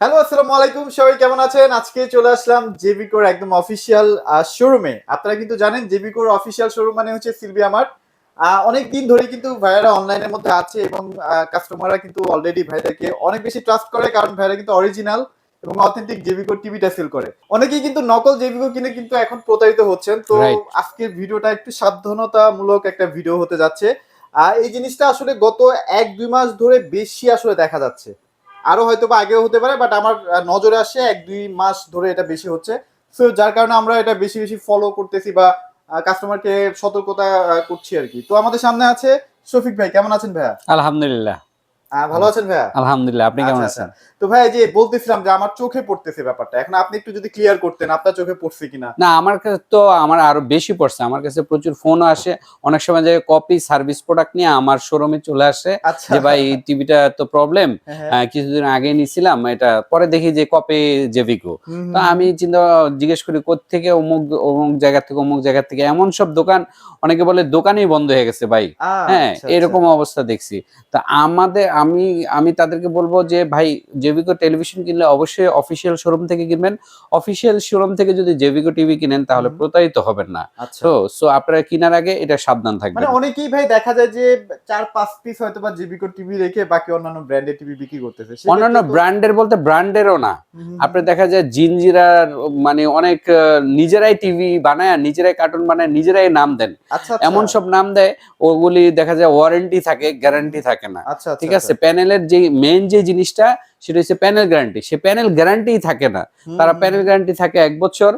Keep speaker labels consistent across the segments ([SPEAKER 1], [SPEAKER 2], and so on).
[SPEAKER 1] Hello আসসালামু আলাইকুম। সবাই কেমন আছেন? আজকে চলে আসলাম জেবিকোর একদম অফিসিয়াল শোরুমে আপনারা কিন্তু জানেন জেবিকোর অফিসিয়াল শোরুম মানে হচ্ছে সিলভিয়া মার্ট অনেক দিন ধরে কিন্তু ভাইয়ারা অনলাইনের মধ্যে আছে এবং কাস্টমাররা কিন্তু অলরেডি ভাইদেরকে অনেক বেশি ট্রাস্ট করে কারণ ভাইরা কিন্তু অরিজিনাল এবং অথেন্টিক জেবিকোর টিভিটা সেল করে। অনেকেই কিন্তু নকল জেবিকো কিনে কিন্তু এখন প্রতারিত হচ্ছেন। তো. আজকের ভিডিওটা একটু সাবধানতামূলক একটা ভিডিও হতে যাচ্ছে। আর এই জিনিসটা আসলে গত এক দুই মাস ধরে বেশি আসলে দেখা যাচ্ছে। আরও হয়তো বা আগেও হতে পারে বাট আমার নজরে আসে এক দুই মাস ধরে এটা বেশি হচ্ছে। সো যার কারণে আমরা এটা বেশি বেশি ফলো করতেছি বা কাস্টমারকে সতর্কতা করছি আর কি। তো আমাদের সামনে আছে শফিক ভাই, কেমন আছেন ভাইয়া?
[SPEAKER 2] আলহামদুলিল্লাহ।
[SPEAKER 1] ভালো আছেন ভাইয়া?
[SPEAKER 2] আলহামদুলিল্লাহ আপনি কেমন
[SPEAKER 1] আচ্ছা,
[SPEAKER 2] আছেন?
[SPEAKER 1] তো ভাই যে বলতেছিলাম যে আমার চোখে পড়তেছে ব্যাপারটা এখন আপনি একটু যদি ক্লিয়ার করতেন আপনার চোখে পড়ছে কিনা?
[SPEAKER 2] না আমার কাছে তো আমার আরও বেশি পড়ছে আমার কাছে প্রচুর ফোনও আসে অনেক সময় যে কপি সার্ভিস প্রোডাক্ট নিয়ে আমার শোরুমে চলে আসে
[SPEAKER 1] আচ্ছা।
[SPEAKER 2] যে ভাই এই টিভিটা তো প্রবলেম
[SPEAKER 1] হ্যাঁ,
[SPEAKER 2] কিছুদিন আগে নিছিলাম এটা পরে দেখি যে কপি জেভিকো তো আমি চিন্তা জিজ্ঞেস করি থেকে অমুক অমুক জায়গা থেকে অমুক জায়গা থেকে এমন সব দোকান অনেকে বলে দোকানই বন্ধ হয়ে গেছে ভাই। হ্যাঁ
[SPEAKER 1] আচ্ছা,
[SPEAKER 2] এরকম অবস্থা দেখছি। তা আমাদের আমি আমি তাদেরকে বলব যে ভাই জেভিকো টেলিভিশন কিনলে অবশ্যই অফিসিয়াল শোরুম থেকে কিনবেন। অফিসিয়াল শোরুম থেকে যদি জেভিকো টিভি কিনেন তাহলে প্রতারিত হবেন না।
[SPEAKER 1] আচ্ছা।
[SPEAKER 2] তো সো আপনারা কেনার আগে এটা সাবধান থাকবেন।
[SPEAKER 1] মানে অনেকেই ভাই দেখা যায় যে চার পাঁচ পিস হয়তো বা জিবিকো টিভি রেখে বাকি অন্যান্য ব্র্যান্ডের টিভি বিক্রি করতেছে।
[SPEAKER 2] অন্যান্য ব্র্যান্ডের বলতে ব্র্যান্ডেরও না। আপনি দেখা যায় জিনজিরার মানে অনেক নিজেরাই টিভি বানায় নিজেরাই কার্টুন বানায় নিজেরাই নাম দেন।
[SPEAKER 1] আচ্ছা আচ্ছা,
[SPEAKER 2] এমন সব নাম দেয় ওগুলি দেখা যায় ওয়ারেন্টি থাকে গ্যারান্টি থাকে না। ঠিক আছে? প্যানেলের যে মেন যে জিনিসটা সেটা হচ্ছে প্যানেল গ্যারান্টি সে প্যানেল গ্যারান্টি থাকে না। তারা প্যানেল গ্যারান্টি থাকে এক বছর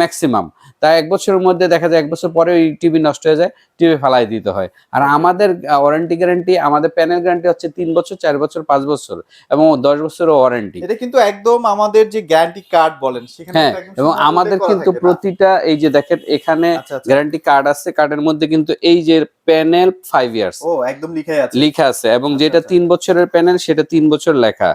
[SPEAKER 2] ম্যাক্সিমাম তাই এক বছরের মধ্যে দেখা যায় এক বছর পরে ওই টিভি নষ্ট হয়ে যায় টিভি ফালাই দিতে হয়। আর আমাদের ওয়ারেন্টি গ্যারান্টি আমাদের প্যানেল গ্যারান্টি হচ্ছে তিন বছর চার বছর পাঁচ বছর এবং দশ বছরের ওয়ারেন্টি
[SPEAKER 1] এটা কিন্তু একদম আমাদের যে গ্যারান্টি কার্ড বলেন সেখানে
[SPEAKER 2] হ্যাঁ এবং আমাদের কিন্তু প্রতিটা এই যে দেখেন এখানে
[SPEAKER 1] আচ্ছা আচ্ছা।
[SPEAKER 2] গ্যারান্টি কার্ড আছে কার্ডের মধ্যে কিন্তু এই যে প্যানেল ফাইভ ইয়ার্স
[SPEAKER 1] ও একদম লিখাই আছে।
[SPEAKER 2] লিখা আছে এবং
[SPEAKER 1] আচ্ছা,
[SPEAKER 2] যেটা
[SPEAKER 1] আচ্ছা।
[SPEAKER 2] তিন বছরের প্যানেল সেটা তিন বছর লেখা।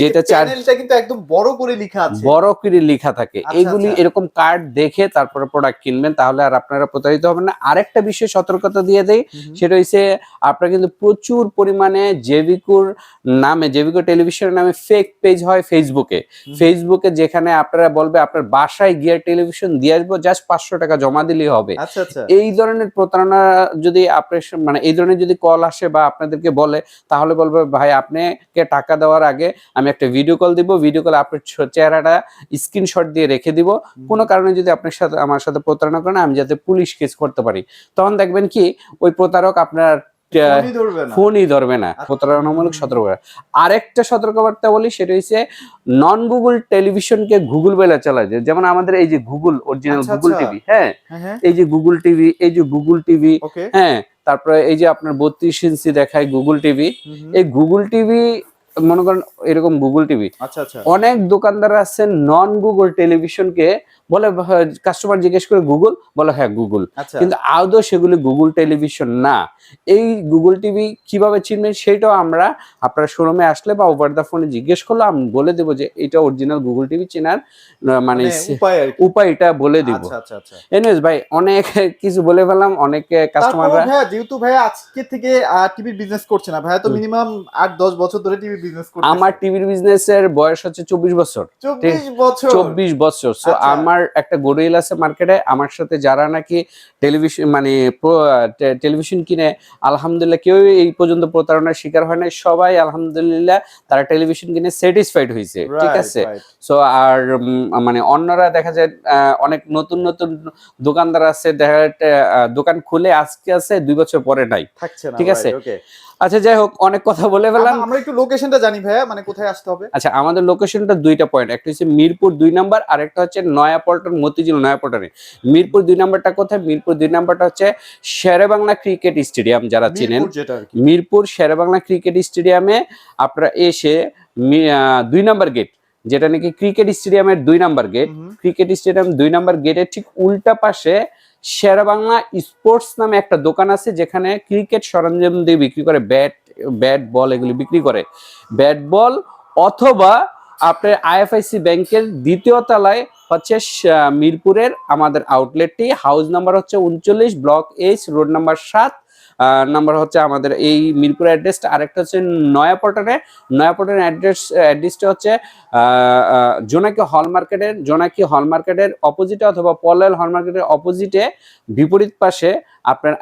[SPEAKER 2] যেটা
[SPEAKER 1] প্যানেলটা কিন্তু একদম বড় করে লেখা আছে
[SPEAKER 2] বড় করে লেখা থাকে
[SPEAKER 1] আচ্ছা,
[SPEAKER 2] এগুলি
[SPEAKER 1] আচ্ছা।
[SPEAKER 2] এরকম কার্ড দেখে তারপরে প্রোডাক্ট কিনবেন তাহলে আর আপনারা প্রতারিত হবেন না আরেকটা বিষয় সতর্কতা দিয়ে দেই
[SPEAKER 1] হুম।
[SPEAKER 2] সেটা হচ্ছে আপনারা কিন্তু প্রচুর পরিমাণে জেভিকুর নামে জেভিকো টেলিভিশনের নামে ফেক পেজ হয় ফেসবুকে। ফেসবুকে যেখানে আপনারা বলবে আপনার বাসায় গিয়ে টেলিভিশন দিয়ে আসব জাস্ট পাঁচশো টাকা জমা দিলেই হবে
[SPEAKER 1] আচ্ছা
[SPEAKER 2] এই ধরনের প্রতারণা যদি আপনার মানে এই ধরনের যদি কল আসে বা আপনাদেরকে বলে তাহলে বলবে ভাই আপনাকে টাকা দেওয়ার আগে আমি একটা ভিডিও কল দিব ভিডিও কলে আপনার চেহারাটা স্ক্রিনশট দিয়ে রেখে দিব। কোনো কারণে যদি আপনার সাথে আমার সাথে প্রতারণা করেন আমি যাতে পুলিশ কেস করতে পারি। তখন দেখবেন কি ওই প্রতারক আপনার
[SPEAKER 1] ফোনই ধরবে না।
[SPEAKER 2] প্রতারণামূলক সতর্কতা আরেকটা সতর্কবার্তা বলি সেটা হচ্ছে নন গুগল টেলিভিশনকে গুগল বেলা চালায়। যায় যেমন আমাদের এই যে গুগল অরিজিনাল গুগল। টিভি হ্যাঁ? এই যে গুগল টিভি এই যে গুগল টিভি হ্যাঁ? তারপরে এই যে আপনার বত্রিশ ইঞ্চি দেখায় গুগল টিভি। এই গুগল টিভি মনে করেন এরকম গুগল টিভি
[SPEAKER 1] আচ্ছা আচ্ছা।
[SPEAKER 2] অনেক দোকানদার আছেন নন গুগল টেলিভিশনকে বলে কাস্টমার জিজ্ঞেস করে গুগল বলে হ্যাঁ গুগল
[SPEAKER 1] আচ্ছা।
[SPEAKER 2] কিন্তু আদৌ সেগুলি গুগল টেলিভিশন না। এই গুগল টিভি কীভাবে চিনবেন সেটাও আমরা আপনার শোরুমে আসলে বা ওভার দা ফোনে জিজ্ঞেস করলে আমি বলে দেবো যে এটা অরিজিনাল গুগল টিভি চেনার মানে
[SPEAKER 1] মানে
[SPEAKER 2] উপায়টা বলে দিব।
[SPEAKER 1] আচ্ছা আচ্ছা আচ্ছা।
[SPEAKER 2] ভাই অনেক কিছু বলে ফেলাম অনেক কাস্টমাররা
[SPEAKER 1] ভাইয়া যেহেতু ভাইয়া আজকে থেকে টিভির বিজনেস করছে না ভাইয়া তো মিনিমাম আট দশ বছর ধরে টিভি বিজনেস করছে
[SPEAKER 2] আমার টিভির বিজনেসের বয়স হচ্ছে চব্বিশ বছর।
[SPEAKER 1] চব্বিশ বছর।
[SPEAKER 2] চব্বিশ বছর। সো
[SPEAKER 1] আচ্ছা।
[SPEAKER 2] আমার একটা গোডউইল আছে মার্কেটে আমার সাথে যারা নাকি টেলিভিশন মানে টেলিভিশন কিনে আলহামদুলিল্লাহ কেউ এই পর্যন্ত প্রতারণার শিকার হয় না সবাই আলহামদুলিল্লাহ তারা টেলিভিশন কিনে স্যাটিসফাইড হয়েছে ঠিক আছে? সো আর মানে অন্যরা দেখা যায় অনেক নতুন নতুন দোকানদার আছে দেখা দোকান খুলে আজকে আছে দুই বছর পরে নাই। ঠিক আছে। আচ্ছা যাই হোক অনেক কথা বলে ফেলাম
[SPEAKER 1] আমরা একটু লোকেশনটা জানি ভাইয়া মানে কোথায় আসতে হবে?
[SPEAKER 2] আচ্ছা আমাদের লোকেশনটা দুইটা পয়েন্ট একটা হচ্ছে মিরপুর দুই নাম্বার আর একটা হচ্ছে নয়াপল্টন মতিঝিল নয়াপল্টনে। মিরপুর দুই নাম্বারটা কোথায়? মিরপুর দুই নাম্বারটা হচ্ছে শেরেবাংলা ক্রিকেট স্টেডিয়াম যারা চিনেন।
[SPEAKER 1] মিরপুর
[SPEAKER 2] মিরপুর শেরেবাংলা ক্রিকেট স্টেডিয়ামে আপনারা এসে দুই নাম্বার গেট যেটা নাকি ক্রিকেট স্টেডিয়ামের দুই নাম্বার গেট ক্রিকেট স্টেডিয়াম দুই নাম্বার গেটের ঠিক উল্টা পাশে শেরেবাংলা স্পোর্টস নামে একটা দোকান আছে যেখানে ক্রিকেট সরঞ্জাম দিয়ে বিক্রি করে ব্যাট ব্যাট বল এগুলি বিক্রি করে। ব্যাট বল অথবা আপনার আইএফআইসি ব্যাংকের দ্বিতীয় তলায় হচ্ছে মিরপুরের আমাদের আউটলেটটি হাউস নাম্বার হচ্ছে উনচল্লিশ ব্লক এইচ রোড নাম্বার সাত। নাম্বার হচ্ছে আমাদের এই মিরপুর অ্যাড্রেসটা আরেকটা হচ্ছে নয়াপটনে নয়াপটনের অ্যাড্রেস অ্যাড্রেসটা হচ্ছে জোনাকি হল মার্কেটের জোনাকি হল মার্কেটের অপোজিটে অথবা পলাল হল মার্কেটের অপোজিটে বিপরীত পাশে আপনার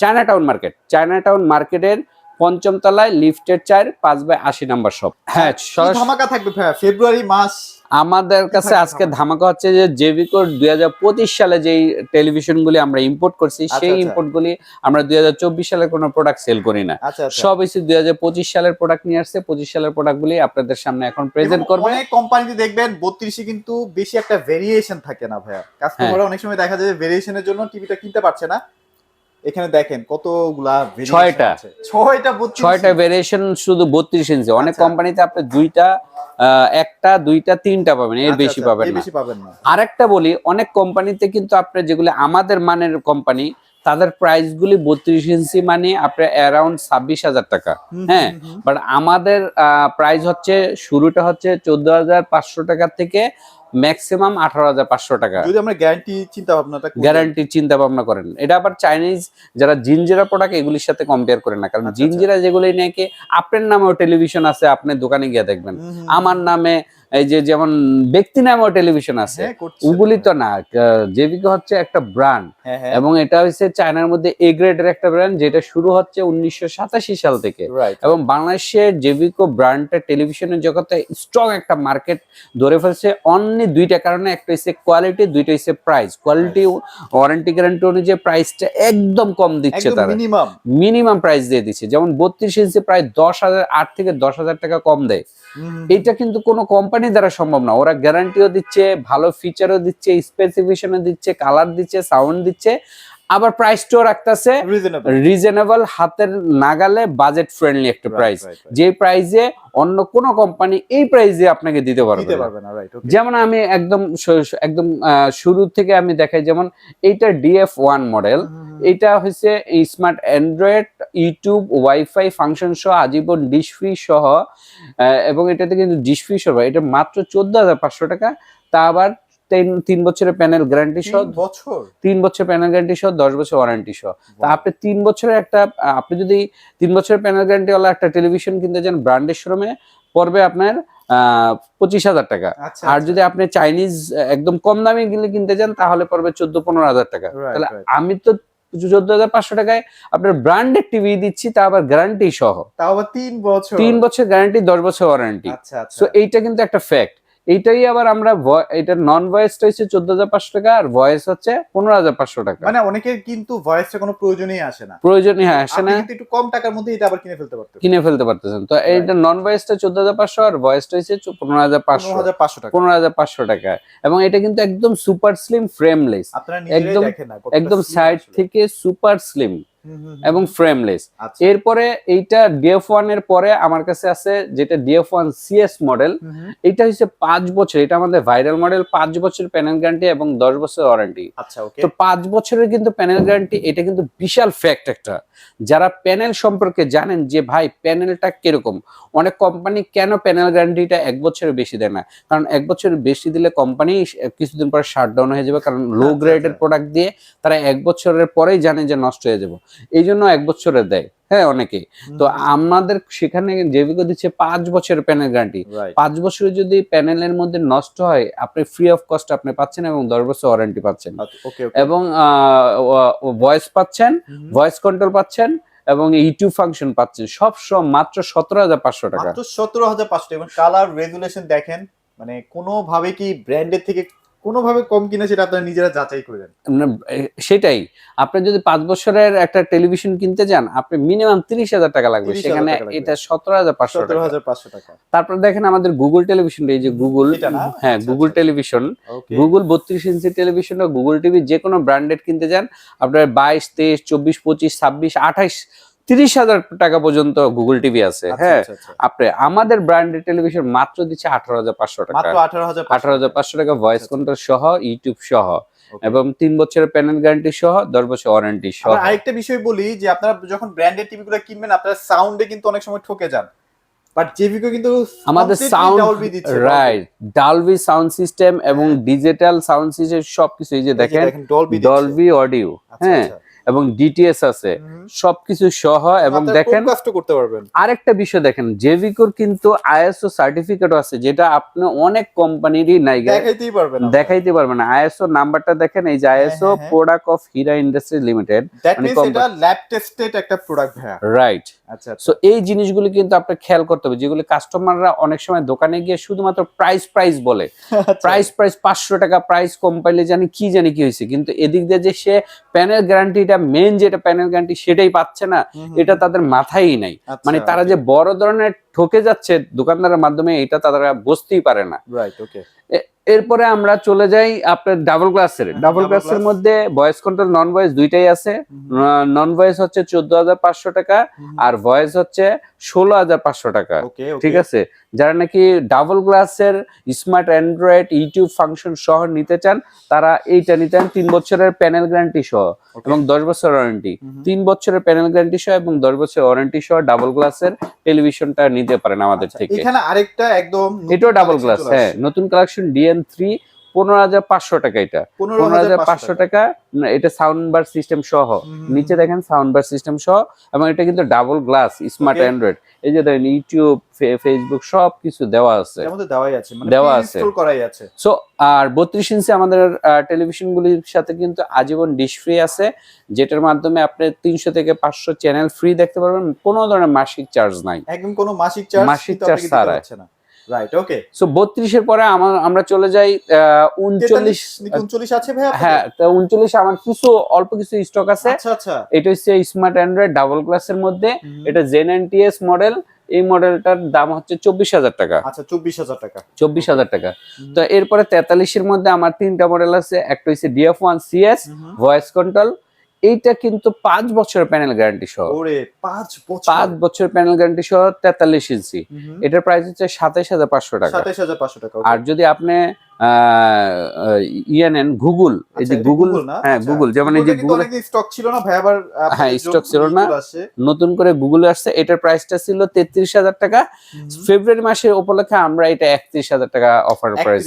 [SPEAKER 2] China town market China town মার্কেটের পঞ্চম তলায় লিফটের চার পাঁচ বাই আশি নাম্বার শপ হ্যাঁ
[SPEAKER 1] কি ধামাকা থাকবে ফেব্রুয়ারি মাস
[SPEAKER 2] আমাদের কাছে আজকে
[SPEAKER 1] ধামাকা?
[SPEAKER 2] হচ্ছে যে জেভিকোর দুই হাজার পঁচিশ সালে যেই টেলিভিশনগুলি আমরা ইম্পোর্ট করছি
[SPEAKER 1] আচ্ছা,
[SPEAKER 2] সেই
[SPEAKER 1] আচ্ছা।
[SPEAKER 2] ইম্পোর্টগুলি আমরা দুই হাজার চব্বিশ সালের কোনো প্রোডাক্ট সেল করি না
[SPEAKER 1] আচ্ছা আচ্ছা
[SPEAKER 2] সব হচ্ছে দুই হাজার পঁচিশ সালের প্রোডাক্ট নিয়ে আসছে পঁচিশ সালের প্রোডাক্টগুলি আপনাদের সামনে এখন প্রেজেন্ট করবে
[SPEAKER 1] অনেক কোম্পানিতে দেখবেন বত্রিশে কিন্তু বেশি একটা ভেরিয়েশন থাকে না ভাইয়া কাস্টমাররা
[SPEAKER 2] হ্যাঁ।
[SPEAKER 1] অনেক সময় দেখা যায় যে ভেরিয়েশনের জন্য টিভিটা কিনতে পারছে না এখানে দেখেন কতগুলা
[SPEAKER 2] ছয়টা।
[SPEAKER 1] ছয়টা
[SPEAKER 2] ছয়টা ভেরিয়েশন শুধু বত্রিশ ইঞ্চি অনেক
[SPEAKER 1] আচ্ছা।
[SPEAKER 2] কোম্পানিতে আপনি দুইটা একটা দুইটা তিনটা পাবেন এর
[SPEAKER 1] আচ্ছা,
[SPEAKER 2] বেশি
[SPEAKER 1] আচ্ছা,
[SPEAKER 2] পাবেন না।
[SPEAKER 1] বেশি পাবেন না।
[SPEAKER 2] আরেকটা বলি অনেক কোম্পানিতে কিন্তু আপনার যেগুলো আমাদের মানের কোম্পানি তাদের প্রাইস গুলি বত্রিশ ইঞ্চি মানে আপনার অ্যারাউন্ড ছাব্বিশ হাজার টাকা। হ্যাঁ। বাট আমাদের প্রাইস হচ্ছে শুরুটা হচ্ছে চোদ্দ হাজার পাঁচশো টাকা থেকে ম্যাক্সিমাম আঠারো হাজার পাঁচশো টাকা।
[SPEAKER 1] যদি আমরা গ্যারান্টি চিন্তা ভাবনাটা
[SPEAKER 2] গ্যারান্টি চিন্তা ভাবনা করেন। এটা আবার চাইনিজ যারা জিনজিরা প্রোডাক্ট এগুলির সাথে কম্পেয়ার করেন না কারণ
[SPEAKER 1] জিনজেরা
[SPEAKER 2] জিনজিরা যেগুলি নাকি আপনার নামেও টেলিভিশন আছে আপনার দোকানে গিয়ে দেখবেন। আমার নামে এই যে যেমন ব্যক্তি নামেও টেলিভিশন আছে
[SPEAKER 1] হ্যাঁ,
[SPEAKER 2] ওগুলি তো না। জেবিকে হচ্ছে একটা ব্র্যান্ড
[SPEAKER 1] হ্যাঁ,
[SPEAKER 2] এবং এটা হচ্ছে চায়নার মধ্যে এ গ্রেডের একটা ব্র্যান্ড যেটা শুরু হচ্ছে উনিশশো সাতাশি সাল থেকে। এবং বাংলাদেশের জেভিকো ব্র্যান্ডটা টেলিভিশনের জগতে স্ট্রং একটা মার্কেট ধরে ফেলছে। অনলি দুইটা কারণে একটা হচ্ছে কোয়ালিটি দুইটা হচ্ছে প্রাইস কোয়ালিটি ওয়ারেন্টি গ্যারান্টি অনুযায়ী প্রাইসটা একদম কম দিচ্ছে তারা।
[SPEAKER 1] মিনিমাম
[SPEAKER 2] মিনিমাম প্রাইস দিয়ে দিচ্ছে। যেমন বত্রিশ ইঞ্চি প্রায় দশ হাজার আট থেকে দশ হাজার টাকা কম দেয়। এটা কিন্তু কোনো কোম্পানি দ্বারা সম্ভব না। ওরা গ্যারান্টিও দিচ্ছে ভালো ফিচারও দিচ্ছে স্পেসিফিকেশনও দিচ্ছে কালার দিচ্ছে সাউন্ড দিচ্ছে আবার প্রাইসটাও রাখতেছে।
[SPEAKER 1] রিজনেবল
[SPEAKER 2] হাতের নাগালে বাজেট ফ্রেন্ডলি একটা প্রাইস যে প্রাইসে অন্য কোন কোম্পানি এই প্রাইসে আপনাকে দিতে পারবে না।
[SPEAKER 1] রাইট ওকে
[SPEAKER 2] যেমন আমি একদম একদম শুরু থেকে আমি দেখাই যেমন এইটা ডিএফ ওয়ান মডেল এটা হচ্ছে smart Android YouTube WiFi function সহ আজীবন ডিশ ফ্রি সহ এবং এটাতে কিন্তু ডিশ ফ্রি সহ এটা মাত্র চোদ্দ হাজার পাঁচশো টাকা। তা আবার তিন বছরের প্যানেল গ্যারান্টি সহ
[SPEAKER 1] বছর?
[SPEAKER 2] তিন বছর প্যানেল গ্যারান্টি সহ দশ বছর ওয়ারেন্টি সহ। তা আপনি তিন বছরের একটা আপনি যদি তিন বছরের প্যানেল গ্যারান্টি ওয়ালা একটা টেলিভিশন কিনতে যান ব্র্যান্ডের শোরুমে পড়বে আপনার আহ, পঁচিশ হাজার টাকা।
[SPEAKER 1] আচ্ছা
[SPEAKER 2] আর যদি আপনি চাইনিজ একদম কম দামে গেলে কিনতে যান তাহলে পড়বে চোদ্দ পনেরো হাজার টাকা। তাহলে আমি তো চোদ্দ হাজার পাঁচশো টাকায় আপনার টিভি দিচ্ছি তা আবার গ্যারান্টি সহ।
[SPEAKER 1] তাও আবার তিন বছর?
[SPEAKER 2] তিন বছর গ্যারান্টি দশ বছর ওয়ারেন্টি সো এইটা কিন্তু একটা ফ্যাক্ট এইটাই আবার আমরা এটা নন ভয়েসটা হচ্ছে চোদ্দ হাজার পাঁচশো টাকা আর ভয়েস হচ্ছে পনেরো হাজার পাঁচশো টাকা।
[SPEAKER 1] মানে অনেকের কিন্তু ভয়েসটা কোনো প্রয়োজনই আসে না।
[SPEAKER 2] প্রয়োজনই হ্যাঁ আসে না।
[SPEAKER 1] একটু কম টাকার মধ্যে এটা আবার কিনে ফেলতে পারতেন
[SPEAKER 2] কিনে ফেলতে পারতেছেন। তো এইটা নন ভয়েসটা চোদ্দ হাজার পাঁচশো আর ভয়েসটা হচ্ছে পনেরো হাজার পাঁচশো।
[SPEAKER 1] হাজার পাঁচশো টাকা।
[SPEAKER 2] পনেরো হাজার পাঁচশো টাকা। এবং এটা কিন্তু একদম সুপার স্লিম ফ্রেমলেস একদম- একদম সাইড থেকে সুপার স্লিম। এবং ফ্রেমলেস
[SPEAKER 1] আচ্ছা।
[SPEAKER 2] এরপরে এইটা ডিএফ ওয়ানের পরে আমার কাছে আছে যেটা ডিএফ ওয়ান সিএস মডেল। এটা হচ্ছে পাঁচ বছর এটা আমাদের ভাইরাল মডেল পাঁচ বছর প্যানেল গ্যারান্টি এবং দশ বছর ওয়ারেন্টি
[SPEAKER 1] আচ্ছা
[SPEAKER 2] তো পাঁচ বছরের কিন্তু প্যানেল গ্যারান্টি এটা কিন্তু বিশাল ফ্যাক্ট একটা। যারা প্যানেল সম্পর্কে জানেন যে ভাই প্যানেলটা কীরকম? অনেক কোম্পানি কেন প্যানেল গ্যারান্টিটা এক বছরের বেশি দেয় না? কারণ এক বছরের বেশি দিলে কোম্পানি কিছুদিন পরে শাটডাউন হয়ে যাবে কারণ লো গ্রেডের। প্রোডাক্ট দিয়ে তারা এক বছরের পরেই জানে যে নষ্ট হয়ে যাবে। এই জন্য এক বছরের দেয়। হ্যাঁ অনেকেই। তো আমাদের সেখানে জেবিকো দিচ্ছে পাঁচ বছরের প্যানেল গ্যারান্টি পাঁচ বছরে যদি প্যানেলের মধ্যে নষ্ট হয় আপনি ফ্রি অফ কস্ট আপনি পাচ্ছেন এবং দশ বছর ওয়ারেন্টি পাচ্ছেন।
[SPEAKER 1] ওকে ওকে
[SPEAKER 2] এবং ভয়েস পাচ্ছেন ভয়েস কন্ট্রোল পাচ্ছেন এবং ইউটিউব ফাংশন পাচ্ছেন। সব সব মাত্র সতেরো হাজার পাঁচশো টাকা।
[SPEAKER 1] সতেরো হাজার পাঁচশো এবং কালার রেগুলেশন দেখেন মানে কোনোভাবে কি ব্র্যান্ডের থেকে কোনোভাবে কম কিনা সেটা আপনারা নিজেরা যাচাই করে দেন।
[SPEAKER 2] সেটাই। আপনি যদি পাঁচ বছরের একটা টেলিভিশন কিনতে যান আপনি মিনিমাম তিরিশ হাজার টাকা লাগবে। সেখানে এটা সতেরো হাজার পাঁচশো
[SPEAKER 1] সতেরো
[SPEAKER 2] টাকা
[SPEAKER 1] হাজার পাঁচশো টাকা।
[SPEAKER 2] তারপর দেখেন আমাদের গুগল টেলিভিশন এই যে গুগল হ্যাঁ গুগল। টেলিভিশন গুগল বত্রিশ ইঞ্চি টেলিভিশন বা গুগল টিভি যে কোনো ব্র্যান্ডেড কিনতে যান আপনার বাইশ তেইশ চব্বিশ পঁচিশ ছাব্বিশ আঠাইশ তিরিশ হাজার টাকা পর্যন্ত গুগল টিভি আছে। হ্যাঁ আপনি আমাদের ব্র্যান্ডেড টেলিভিশন মাত্র দিচ্ছে আঠারো হাজার পাঁচশো টাকা।
[SPEAKER 1] আঠারো হাজার
[SPEAKER 2] পাঁচশো। টাকা ভয়েস
[SPEAKER 1] আচ্ছা,
[SPEAKER 2] কন্ট্রোল সহ ইউটিউব সহ এবং তিন বছরের প্যানেল গ্যারান্টি সহ দশ বছর ওয়ারেন্টি সহ।
[SPEAKER 1] আরেকটা বিষয় বলি যে আপনারা যখন ব্র্যান্ডেড টিভি গুলো কিনবেন আপনারা সাউন্ডে কিন্তু অনেক সময় ঠকে যান। বাট জেভিকো কিন্তু
[SPEAKER 2] আমাদের sound. Right Dolby sound system এবং ডিজিটাল সাউন্ড সিস্টেম সবকিছু এই যে দেখেন। ডলবি অডিও
[SPEAKER 1] আচ্ছা,
[SPEAKER 2] হ্যাঁ।
[SPEAKER 1] আচ্ছা।
[SPEAKER 2] এবং ডিটিএস আছে সবকিছু সহ এবং দেখেন
[SPEAKER 1] করতে পারবেন।
[SPEAKER 2] আরেকটা বিষয় দেখেন জেভিকোর কিন্তু আইএসও সার্টিফিকেট আছে যেটা আপনি অনেক কোম্পানিরই নাই
[SPEAKER 1] দেখাইতেই পারবেন
[SPEAKER 2] দেখাইতে পারবেন না। আইএসও নাম্বারটা দেখেন এই যে ISO. Product of Hira industry limited মানে
[SPEAKER 1] ল্যাব টেস্টেড একটা প্রোডাক্ট হ্যাঁ
[SPEAKER 2] রাইট
[SPEAKER 1] আচ্ছা আচ্ছা।
[SPEAKER 2] সো এই জিনিসগুলো কিন্তু আপনার খেয়াল করতে হবে যেগুলো কাস্টমাররা অনেক সময় দোকানে গিয়ে শুধুমাত্র প্রাইস প্রাইস বলে।
[SPEAKER 1] আচ্ছা।
[SPEAKER 2] প্রাইস প্রাইস পাঁচশো টাকা প্রাইস কম পাইলে জানি কি জানি কি হয়েছে কিন্তু এদিক দিয়ে যে সে প্যানেল গ্যারান্টিটা মেন যেটা প্যানেল গ্যারান্টি সেটাই পাচ্ছে না এটা তাদের মাথায়ই নাই।
[SPEAKER 1] আচ্ছা,
[SPEAKER 2] মানে তারা যে বড় ধরনের ঠকে যাচ্ছে দোকানদারের মাধ্যমে এটা তারা বুঝতেই পারে না।
[SPEAKER 1] রাইট ওকে
[SPEAKER 2] এরপরে আমরা চলে যাই আপনার ডাবল ক্লাসের ডাবল ক্লাসের মধ্যে ভয়েস কন্ট্রোল নন ভয়েস দুইটাই আছে। নন ভয়েস হচ্ছে চোদ্দ হাজার পাঁচশো টাকা আর ভয়েস হচ্ছে ষোলো হাজার পাঁচশো টাকা। ঠিক আছে? যারা নাকি ডাবল গ্লাসের স্মার্ট অ্যান্ড্রয়েড ইউটিউব ফাংশন সহ নিতে চান তারা এইটা নিতে চান তিন বছরের প্যানেল গ্যারান্টি সহ এবং দশ বছর ওয়ারেন্টি তিন বছরের প্যানেল গ্যারান্টি সহ এবং দশ বছর ওয়ারেন্টি সহ ডাবল গ্লাসের টেলিভিশনটা নিতে পারেন আমাদের থেকে।
[SPEAKER 1] আচ্ছা, এখানে আরেকটা একদম
[SPEAKER 2] এটাও ডাবল গ্লাস হ্যাঁ নতুন কালেকশন ডিএন থ্রি পনেরো হাজার পাঁচশো টাকা এটা।
[SPEAKER 1] পনেরো
[SPEAKER 2] হাজার পাঁচশো টাকা এটা সাউন্ড বার সিস্টেম সহ। নিচে দেখেন সাউন্ড বার সিস্টেম সহ এবং এটা কিন্তু ডাবল গ্লাস স্মার্ট অ্যান্ড্রয়েড এই যে দেখেন ইউটিউব ফেসবুক সব কিছু দেওয়া আছে।
[SPEAKER 1] মানে
[SPEAKER 2] দেওয়া আছে। সো আর বত্রিশ ইঞ্চি আমাদের টেলিভিশন গুলির সাথে কিন্তু আজীবন ডিশ ফ্রি আছে যেটার মাধ্যমে আপনি তিনশো থেকে পাঁচশো চ্যানেল ফ্রি দেখতে পারবেন। কোনো ধরনের মাসিক চার্জ নাই।
[SPEAKER 1] একদম কোনো মাসিক চার্জ
[SPEAKER 2] মাসিক charge ছাড়া।
[SPEAKER 1] রাইট ওকে
[SPEAKER 2] সো বত্রিশের পরে আমার আমরা চলে যাই উনচল্লিশ
[SPEAKER 1] উনচল্লিশ আছে ভাই
[SPEAKER 2] হ্যাঁ তো আমার কিছু অল্প কিছু স্টক আছে।
[SPEAKER 1] আচ্ছা আচ্ছা।
[SPEAKER 2] এটা হচ্ছে স্মার্ট অ্যান্ড্রয়েড ডাবল গ্লাসের মধ্যে। এটা জেন এনটিএস মডেল এই মডেলটার দাম হচ্ছে চব্বিশ হাজার টাকা।
[SPEAKER 1] আচ্ছা চব্বিশ হাজার টাকা।
[SPEAKER 2] চব্বিশ হাজার টাকা। তো এরপরে তেতাল্লিশের মধ্যে আমার তিনটা মডেল আছে। একটা হচ্ছে DF one CS. Voice control এইটা কিন্তু পাঁচ বছরের প্যানেল গ্যারান্টি সহ।
[SPEAKER 1] পাঁচ বছর।
[SPEAKER 2] প্যানেল গ্যারান্টি সহ তেতাল্লিশ ইঞ্চি। এটার প্রাইস হচ্ছে সাতাইশ হাজার পাঁচশো টাকা।
[SPEAKER 1] সাতাইশ হাজার পাঁচশো টাকা
[SPEAKER 2] আর যদি আপনি ইয়ে গুগল এই যে গুগল হ্যাঁ গুগল যেমন এই যে গুগল
[SPEAKER 1] স্টক ছিল না ভাই আবার
[SPEAKER 2] হ্যাঁ, stock ছিল না। নতুন করে গুগলে আসছে এটার প্রাইসটা ছিল তেত্রিশ হাজার টাকা। ফেব্রুয়ারি মাসের উপলক্ষে আমরা এটা একত্রিশ হাজার টাকা অফার প্রাইস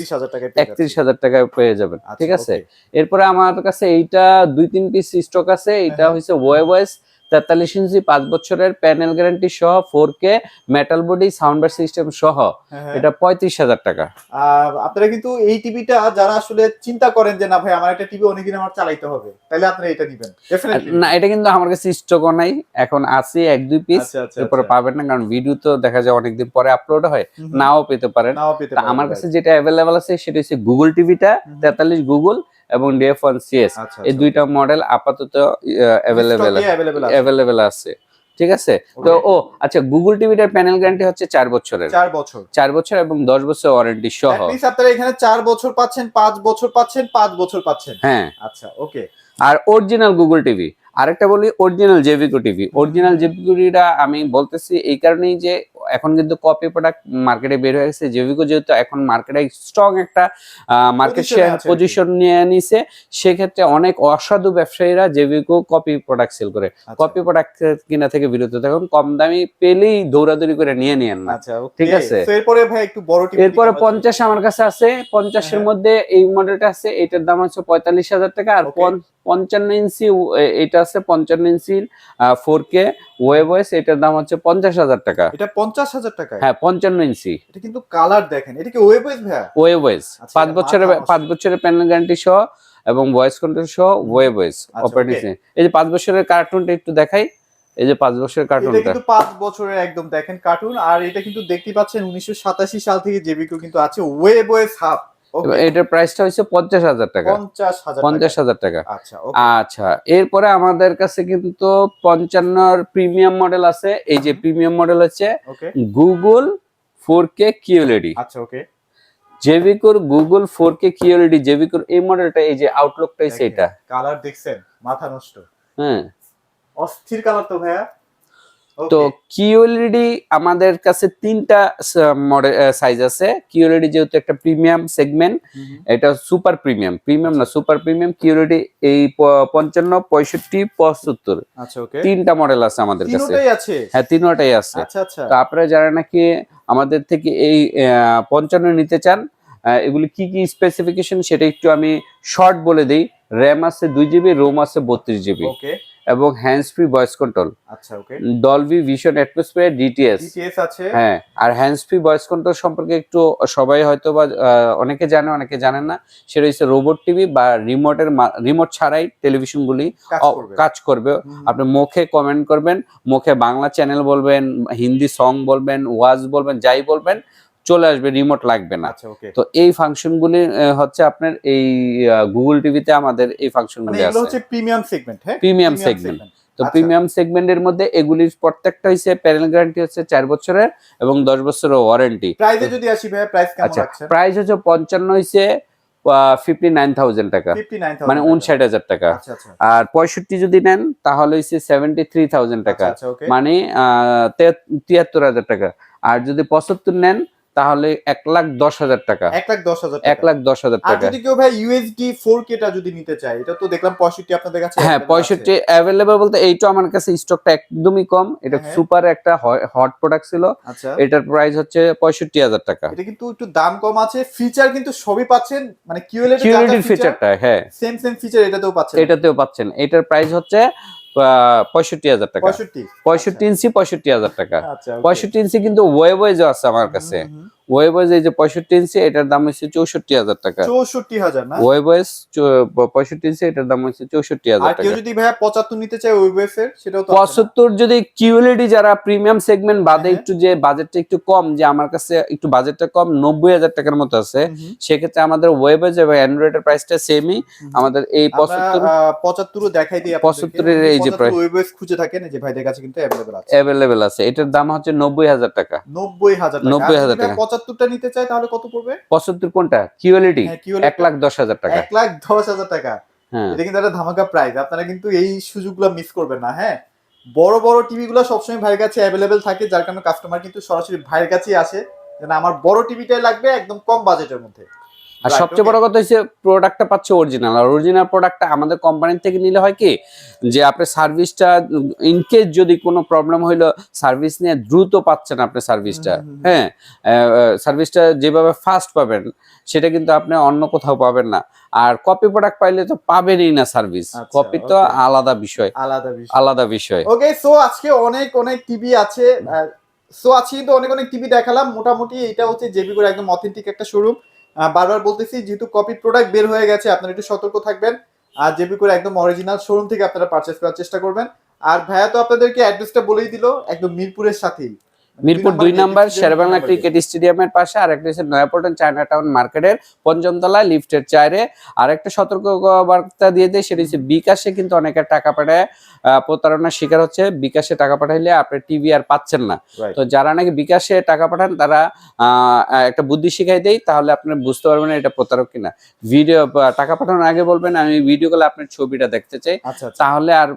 [SPEAKER 1] একত্রিশ হাজার টাকায় পেয়ে
[SPEAKER 2] যাবেন
[SPEAKER 1] আচ্ছা,
[SPEAKER 2] ঠিক আছে? এরপরে আমার কাছে এইটা দুই তিন পিস স্টক আছে এটা। হচ্ছে ওয়ে ভয়েস তেতাল্লিশ ইঞ্চি পাঁচ বছরের প্যানেল গ্যারান্টি সহ ফোর কে মেটাল বডি সাউন্ডার সিস্টেম সহ।
[SPEAKER 1] হ্যাঁ, হ্যাঁ।
[SPEAKER 2] এটা পঁয়ত্রিশ হাজার টাকা।
[SPEAKER 1] আপনারা কিন্তু এই টিভিটা যারা আসলে চিন্তা করেন যে না ভাই আমার একটা টিভি অনেকদিন আমার চালাইতে হবে। তাহলে আপনারা এটা নিবেন।
[SPEAKER 2] না এটা কিন্তু আমার কাছে স্টকও নাই। এখন আছে এক দুই পিস
[SPEAKER 1] আচ্ছা আচ্ছা
[SPEAKER 2] এরপরে
[SPEAKER 1] আচ্ছা।
[SPEAKER 2] পাবেন না কারণ ভিডিও তো দেখা যায় অনেকদিন পরে আপলোড হয়। নাও পেতে পারেন। আমার কাছে যেটা অ্যাভেলেবেল আছে সেটা হচ্ছে গুগল টিভিটা। তেতাল্লিশ গুগল এবং ডিএফ ওয়ান সিএস এই
[SPEAKER 1] আচ্ছা।
[SPEAKER 2] দুইটা মডেল আপাতত অ্যাভেলেবেল। অ্যাভেলেবেল আছে। ঠিক আছে? তো ও আচ্ছা গুগল টিভিটার প্যানেল গ্যারান্টি হচ্ছে চার বছরের।
[SPEAKER 1] চার বছর।
[SPEAKER 2] চার বছর এবং দশ বছর ওয়ারেন্টি সহ।
[SPEAKER 1] আপনারা এখানে চার বছর পাচ্ছেন পাঁচ বছর পাচ্ছেন পাঁচ বছর পাচ্ছেন।
[SPEAKER 2] হ্যাঁ।
[SPEAKER 1] আচ্ছা ওকে।
[SPEAKER 2] আর অরিজিনাল গুগল টিভি আরেকটা বলি original Jvco TV original Jvco টিভিটা আমি বলতেছি এই কারণেই যে এখন কিন্তু কপি প্রোডাক্ট মার্কেটে বের হয়ে গেছে জেভিকো যেহেতু এখন মার্কেটে স্ট্রং একটা মার্কেট শেয়ার
[SPEAKER 1] আছে।
[SPEAKER 2] পজিশন নিয়ে নিছে সেক্ষেত্রে অনেক অসাধু ব্যবসায়ীরা জেভিকো কপি প্রোডাক্ট সেল করে
[SPEAKER 1] আচ্ছা।
[SPEAKER 2] কপি প্রোডাক্ট কিনা থেকে বিরত থাকুন কম দামি পেলেই দৌড়াদৌড়ি করে নিয়ে নিয়েন না
[SPEAKER 1] আচ্ছা
[SPEAKER 2] ঠিক আছে।
[SPEAKER 1] এরপরে ভাই একটু বড়
[SPEAKER 2] এরপরে পঞ্চাশ আমার কাছে আছে পঞ্চাশের
[SPEAKER 1] হ্যাঁ।
[SPEAKER 2] মধ্যে এই মডেলটা আছে এটার দাম হচ্ছে পঁয়তাল্লিশ হাজার টাকা আর. পঞ্চান্ন ইঞ্চি এটা আছে পঞ্চান্ন ইঞ্চির ফোর কে ওয়েব ওয়েস এটার দাম হচ্ছে পঞ্চাশ হাজার টাকা
[SPEAKER 1] এটা পঞ্চাশ হাজার টাকা
[SPEAKER 2] হ্যাঁ পঞ্চান্ন ইঞ্চি।
[SPEAKER 1] এটা কিন্তু কালার দেখেন। এটা কি ওয়েব ভাইয়া?
[SPEAKER 2] ওয়েব ওয়েস
[SPEAKER 1] আচ্ছা,
[SPEAKER 2] পাঁচ বছরের পাঁচ বছরের প্যানেল গ্যারান্টি সহ এবং ভয়েস কন্ট্রোল সহ ওয়েব ওয়েস
[SPEAKER 1] আচ্ছা,
[SPEAKER 2] অপারেটিং
[SPEAKER 1] okay.
[SPEAKER 2] এই যে পাঁচ বছরের কার্টুনটা একটু দেখাই। এই যে পাঁচ বছরের
[SPEAKER 1] এটা কিন্তু পাঁচ বছরের একদম দেখেন কার্টুন আর এটা কিন্তু দেখতে পাচ্ছেন উনিশশো সাতাশি সাল থেকে জেবিকো কিন্তু আছে ওয়েব ওয়েস হাব।
[SPEAKER 2] এবার এটার প্রাইসটা হচ্ছে পঞ্চাশ হাজার টাকা।
[SPEAKER 1] পঞ্চাশ হাজার টাকা। আচ্ছা
[SPEAKER 2] আচ্ছা এরপরে আমাদের কাছে কিন্তু পঞ্চান্নর প্রিমিয়াম মডেল আছে। এই যে প্রিমিয়াম মডেল হচ্ছে গুগল ফোর কে কিউএলইডি
[SPEAKER 1] আচ্ছা ওকে
[SPEAKER 2] জেভিকোর গুগল ফোর কে কিউএলইডি জেভিকোর এই মডেলটা এই যে আউটলুকটা হচ্ছে এটা।
[SPEAKER 1] কালার দেখছেন মাথা নষ্ট।
[SPEAKER 2] হ্যাঁ।
[SPEAKER 1] অস্থির কালার তো ভাইয়া।
[SPEAKER 2] তো. কিউএলইডি আমাদের কাছে তিনটা মডেল সাইজ আছে। কিউএলইডি যেহেতু একটা প্রিমিয়াম সেগমেন্ট। এটা সুপার প্রিমিয়াম প্রিমিয়াম না সুপার প্রিমিয়াম কিউএলইডি এই পঞ্চান্ন পঁয়ষট্টি পঁচাত্তর।
[SPEAKER 1] আচ্ছা ওকে
[SPEAKER 2] তিনটা মডেল আছে আমাদের কাছে। হ্যাঁ তিনটাই আছে।
[SPEAKER 1] আচ্ছা আচ্ছা।
[SPEAKER 2] তো আপনারা যারা নাকি আমাদের থেকে এই পঞ্চান্ন নিতে চান এগুলি কি কি স্পেসিফিকেশন সেটা একটু আমি শর্ট বলে দিই। র্যাম আছে দুই জিবি রোম আছে বত্রিশ জিবি
[SPEAKER 1] ওকে
[SPEAKER 2] এবং হ্যান্ডস ফ্রি ভয়েস কন্ট্রোল
[SPEAKER 1] আচ্ছা okay
[SPEAKER 2] Dolby Vision atmosphere DTS
[SPEAKER 1] DTS আছে।
[SPEAKER 2] হ্যাঁ আর হ্যান্ডস ফ্রি ভয়েস কন্ট্রোল সম্পর্কে একটু সবাই হয়তো বা অনেকে জানে অনেকে জানেন না। সেটা হচ্ছে রোবট টিভি বা রিমোটের রিমোট ছাড়াই টেলিভিশনগুলি
[SPEAKER 1] কাজ করবে।
[SPEAKER 2] আপনি মুখে কমেন্ট করবেন মুখে বাংলা চ্যানেল বলবেন হিন্দি সং বলবেন ওয়াজ বলবেন যাই বলবেন চলে আসবে রিমোট লাগবে না।
[SPEAKER 1] আচ্ছা
[SPEAKER 2] তো এই ফাংশনগুলি হচ্ছে আপনার এই গুগল টিভিতে আমাদের এই
[SPEAKER 1] মানে
[SPEAKER 2] ফাংশনগুলি
[SPEAKER 1] এগুলো
[SPEAKER 2] আছে।
[SPEAKER 1] হচ্ছে প্রিমিয়াম সেগমেন্ট হ্যাঁ?
[SPEAKER 2] প্রিমিয়াম সেগমেন্ট তো
[SPEAKER 1] আচ্ছা।
[SPEAKER 2] প্রিমিয়াম সেগমেন্টের মধ্যে এগুলির প্রত্যেকটা হচ্ছে প্যানেল গ্যারান্টি হচ্ছে চার বছরের এবং দশ বছরের ওয়ারেন্টি
[SPEAKER 1] প্রাইসে যদি আসি ভাই প্রাইস কেমন
[SPEAKER 2] আচ্ছা প্রাইস হচ্ছে পঞ্চান্ন হচ্ছে ফিফটি নাইন থাউজেন্ড টাকা।
[SPEAKER 1] 59000
[SPEAKER 2] মানে উনষাট হাজার টাকা।
[SPEAKER 1] আচ্ছা আচ্ছা।
[SPEAKER 2] আর পঁয়ষট্টি যদি নেন তাহলে হচ্ছে সেভেন্টি থ্রি থাউজেন্ড টাকা।
[SPEAKER 1] আচ্ছা
[SPEAKER 2] মানে তিয়াত্তর হাজার টাকা। আর যদি পঁচাত্তর নেন তাহলে এক লাখ দশ হাজার টাকা।
[SPEAKER 1] এক লাখ দশ হাজার
[SPEAKER 2] এক লাখ দশ হাজার টাকা।
[SPEAKER 1] যদি কেউ ভাই ইউএসডি ফোর কেটা যদি নিতে চায় এটা তো দেখলাম পঁয়ষট্টি আপনাদের কাছে
[SPEAKER 2] হ্যাঁ পঁয়ষট্টি অ্যাভেলেবল বলতে এইটা আমার কাছে স্টকটা একদমই কম। এটা
[SPEAKER 1] হ্যাঁ।
[SPEAKER 2] সুপার একটা হট প্রোডাক্ট ছিল।
[SPEAKER 1] আচ্ছা।
[SPEAKER 2] এটার প্রাইস হচ্ছে পঁয়ষট্টি হাজার টাকা।
[SPEAKER 1] এটা কিন্তু একটু দাম কম আছে। ফিচার কিন্তু সবই পাচ্ছেন মানে কিউএলএড
[SPEAKER 2] কিউরিটির ফিচারটা হ্যাঁ।
[SPEAKER 1] সেম সেম ফিচার এটাতেও পাচ্ছেন।
[SPEAKER 2] এটাতেও পাচ্ছেন। এটার প্রাইস হচ্ছে পঁয়ষট্টি হাজার টাকা।
[SPEAKER 1] পঁয়ষট্টি।
[SPEAKER 2] ইঞ্চি পঁয়ষট্টি হাজার টাকা।
[SPEAKER 1] আচ্ছা।
[SPEAKER 2] পঁয়ষট্টি ইঞ্চি কিন্তু ওয়েব ওয়েজও আছে আমার কাছে।
[SPEAKER 1] হুম, হুম,
[SPEAKER 2] ওয়েব ওয়েজ এই যে পঁয়ষট্টি ইঞ্চি এটার দাম হচ্ছে চৌষট্টি হাজার টাকা।
[SPEAKER 1] চৌষট্টি হাজার না?
[SPEAKER 2] ওয়েব পঁয়ষট্টি ইঞ্চি এটার দাম হচ্ছে চৌষট্টি হাজার টাকা।
[SPEAKER 1] যদি ভাইয়া পঁচাত্তর নিতে চায় ওয়েবএস এর সেটাও
[SPEAKER 2] পঁচাত্তর যদি কিউএলইডি যারা প্রিমিয়াম সেগমেন্ট বাদে
[SPEAKER 1] হ্যাঁ।
[SPEAKER 2] একটু যে বাজেটটা একটু কম যে আমার কাছে একটু বাজেটটা কম নব্বই হাজার টাকার মতো আছে। সেক্ষেত্রে আমাদের ওয়েবেজ এবং অ্যান্ড্রয়েডের প্রাইসটা সেমই আমাদের এই
[SPEAKER 1] আমরা
[SPEAKER 2] পঁচাত্তর
[SPEAKER 1] দেখাই দিই
[SPEAKER 2] 75 এর এই যে price।
[SPEAKER 1] ওয়েবএস খুঁজে থাকেন যে ভাইদের কাছে কিন্তু অ্যাভেলেবল আছে।
[SPEAKER 2] অ্যাভেলেবেল আছে। এটার দাম হচ্ছে নব্বই হাজার টাকা।
[SPEAKER 1] নব্বই হাজার টাকা।
[SPEAKER 2] 90,000 টাকা।
[SPEAKER 1] পঁচাত্তরটা নিতে চাই তাহলে কত পড়বে?
[SPEAKER 2] পঁচাত্তর কোনটা? কিউএলইডি
[SPEAKER 1] হ্যাঁ,
[SPEAKER 2] এক লাখ দশ হাজার টাকা।
[SPEAKER 1] এক লাখ দশ হাজার টাকা।
[SPEAKER 2] হ্যাঁ।
[SPEAKER 1] এটা কিন্তু একটা ধামাকা প্রাইস আপনারা কিন্তু এই সুযোগগুলো মিস করবেন না হ্যাঁ? বড় বড় টিভি গুলো সবসময় ভাইয়ের কাছে অ্যাভেলেবেল থাকে যার কারণে কাস্টমার কিন্তু সরাসরি ভাইয়ের কাছেই আসে। যেন আমার বড় টিভিটাই লাগবে একদম কম বাজেটের মধ্যে।
[SPEAKER 2] আর সবচেয়ে বড় কথা হচ্ছে প্রোডাক্টটা পাচ্ছে অরিজিনাল আর অরিজিনাল প্রোডাক্টটা আমাদের কোম্পানি থেকে নিলে হয় কি? যে আপনি সার্ভিসটা ইনকেস যদি কোনো প্রবলেম হইল সার্ভিস নিয়ে দ্রুত পাচ্ছেন আপনি সার্ভিসটা। হ্যাঁ? সার্ভিসটা যেভাবে ফাস্ট পাবেন সেটা কিন্তু আপনি অন্য কোথাও পাবেন না। আর কপি প্রোডাক্ট পাইলে তো পাবেনই না সার্ভিস
[SPEAKER 1] আচ্ছা,
[SPEAKER 2] কপি তো আলাদা বিষয়।
[SPEAKER 1] আলাদা বিষয়।
[SPEAKER 2] আলাদা বিষয়।
[SPEAKER 1] ওকে সো আজকে অনেক অনেক টিভি আছে। সো আজকে কিন্তু অনেক অনেক টিভি দেখালাম। মোটামুটি এটা হচ্ছে জেবি করে একদম অথেন্টিক একটা শোরুম বারবার বলতেছি, যেহেতু কপি প্রোডাক্ট বের হয়ে গেছে, আপনারা একটু সতর্ক থাকবেন। আর জেবি করে একদম অরিজিনাল শোরুম থেকে আপনারা পারচেস করার চেষ্টা করবেন। আর ভাইয়া তো আপনাদেরকে অ্যাড্রেসটা বলেই দিল, একদম মিরপুরের সাথেই।
[SPEAKER 2] মিরপুর দুই নাম্বার শেরবাংলা ক্রিকেট স্টেডিয়ামের পাশে আর একটা হচ্ছে নয়াপল্টন চায়না টাউন মার্কেটের পঞ্চম তলায় লিফটের চারে আর একটা সতর্ক বার্তা দিয়ে দেয় সেটা হচ্ছে বিকাশে কিন্তু অনেকে টাকা পাঠায় প্রতারণার শিকার হচ্ছে। বিকাশে টাকা পাঠাইলে আপনি টিভি আর পাচ্ছেন না। তো যারা নাকি বিকাশে টাকা পাঠান তারা আহ, একটা বুদ্ধি শিখাই দেয় তাহলে আপনি বুঝতে পারবেন এটা প্রতারক কিনা। ভিডিও টাকা পাঠানোর আগে বলবেন আমি ভিডিও কলে আপনার ছবিটা দেখতে চাই।
[SPEAKER 1] আচ্ছা আচ্ছা।
[SPEAKER 2] তাহলে আর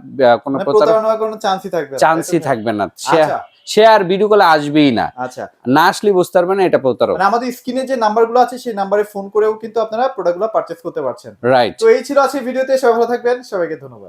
[SPEAKER 2] কোনো
[SPEAKER 1] মানে
[SPEAKER 2] প্রতারক
[SPEAKER 1] কোনো চান্সই থাকবে না,
[SPEAKER 2] চান্সই থাকবে না। সে আর ভিডিও কলে আসবেই না।
[SPEAKER 1] আচ্ছা।
[SPEAKER 2] না আসলে বুঝতে পারবে না এটা প্রতারক
[SPEAKER 1] মানে আমাদের স্ক্রিনে যে নাম্বারগুলো আছে সেই নাম্বারে ফোন করেও কিন্তু আপনারা প্রোডাক্টগুলো পারচেজ করতে পারছেন।
[SPEAKER 2] রাইট
[SPEAKER 1] তো এই ছিল আজকে ভিডিওতে সবাই ভালো থাকবেন সবাইকে ধন্যবাদ।